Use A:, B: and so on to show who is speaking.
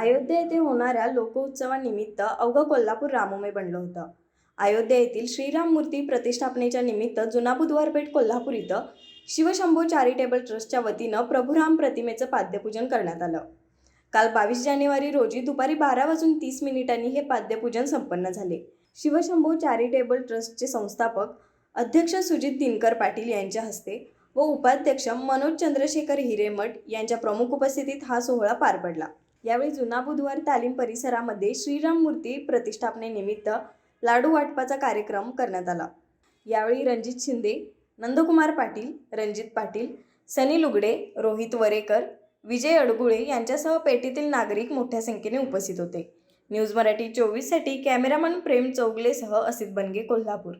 A: अयोध्या येथे होणाऱ्या लोकोत्सवानिमित्त अवघं कोल्हापूर रामोमय बनलं होतं. अयोध्या येथील श्रीराम मूर्ती प्रतिष्ठापनेच्या निमित्त जुना बुधवारपेठ कोल्हापूर इथं शिवशंभो चॅरिटेबल ट्रस्टच्या वतीनं प्रभुराम प्रतिमेचं पाद्यपूजन करण्यात आलं. काल बावीस जानेवारी रोजी दुपारी बारा वाजून तीस मिनिटांनी हे पाद्यपूजन संपन्न झाले. शिवशंभो चॅरिटेबल ट्रस्टचे संस्थापक अध्यक्ष सुजित दिनकर पाटील यांच्या हस्ते व उपाध्यक्ष मनोज चंद्रशेखर हिरेमठ यांच्या प्रमुख उपस्थितीत हा सोहळा पार पडला. यावेळी जुना बुधवार तालीम परिसरामध्ये श्रीराम मूर्ती प्रतिष्ठापनेनिमित्त लाडू वाटपाचा कार्यक्रम करण्यात आला. यावेळी रणजित शिंदे नंदकुमार पाटील रणजित पाटील सनी लुगडे रोहित वरेकर विजय अडगुळे यांच्यासह पेटीतील नागरिक मोठ्या संख्येने उपस्थित होते. न्यूज मराठी चोवीससाठी कॅमेरामन प्रेम चौगलेसह असित बनगे कोल्हापूर.